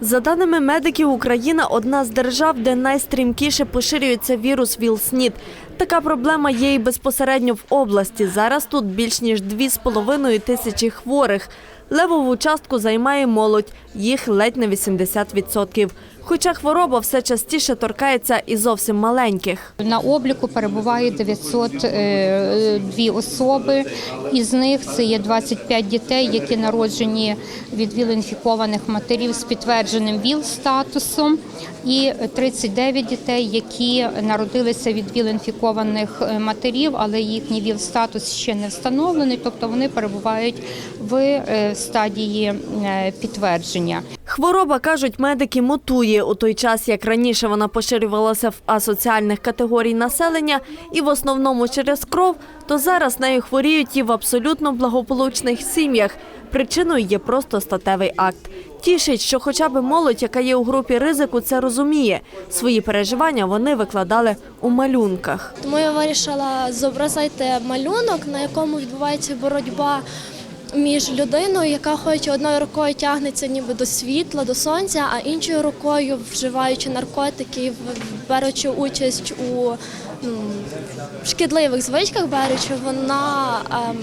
За даними медиків, Україна одна з держав, де найстрімкіше поширюється вірус ВІЛ-СНІД. Така проблема є і безпосередньо в області. Зараз тут більш ніж 2,5 тисячі хворих. Левову частку займає молодь, їх ледь не 80%. Хоча хвороба все частіше торкається і зовсім маленьких. На обліку перебуває 902 особи. Із них це є 25 дітей, які народжені від ВІЛ-інфікованих матерів з підтвердженим ВІЛ-статусом, і 39 дітей, які народилися від ВІЛ-інфікованих е, матерів, але їхній ВІЛ-статус ще не встановлений, тобто вони перебувають в е, стадії е, підтвердження. Хвороба, кажуть медики, мутує у той час, як раніше вона поширювалася в асоціальних категорій населення і в основному через кров, то зараз нею хворіють і в абсолютно благополучних сім'ях. Причиною є просто статевий акт. Тішить, що хоча б молодь, яка є у групі ризику, це розуміє. Свої переживання вони викладали у малюнках. Тому я вирішила зобразити малюнок, на якому відбувається боротьба між людиною, яка хоч одною рукою тягнеться ніби до світла, до сонця, а іншою рукою, вживаючи наркотики, беручи участь у ну, шкідливих звичках, беручи, вона ем,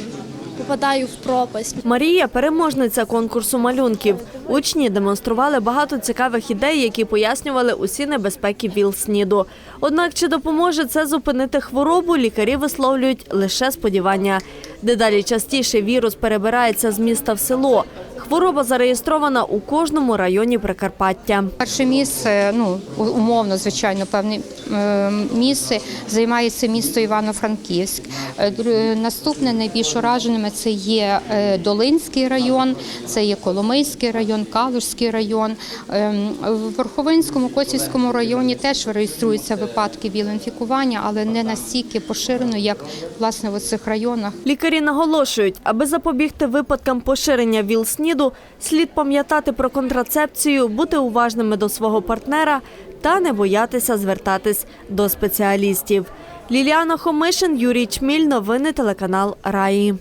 попадає в пропасть. Марія переможниця конкурсу малюнків. Учні демонстрували багато цікавих ідей, які пояснювали усі небезпеки ВІЛ-СНІДу. Однак, чи допоможе це зупинити хворобу, лікарі висловлюють лише сподівання. Дедалі частіше вірус перебирається з міста в село. Хвороба зареєстрована у кожному районі Прикарпаття. Перше місце, ну умовно, звичайно, певне е, місце займає це місто Івано-Франківськ. Е, Наступне найбільш ураженими це є е, Долинський район, це є Коломийський район, Калужський район. В Верховинському, Косівському районі теж реєструються випадки віл-інфікування, але не настільки поширено, як власне в цих районах. Лікарі наголошують, аби запобігти випадкам поширення ВІЛ-СНІДу, слід пам'ятати про контрацепцію, бути уважними до свого партнера та не боятися звертатись до спеціалістів. Ліліана Хомишин, Юрій Чміль, новини телеканал Раї.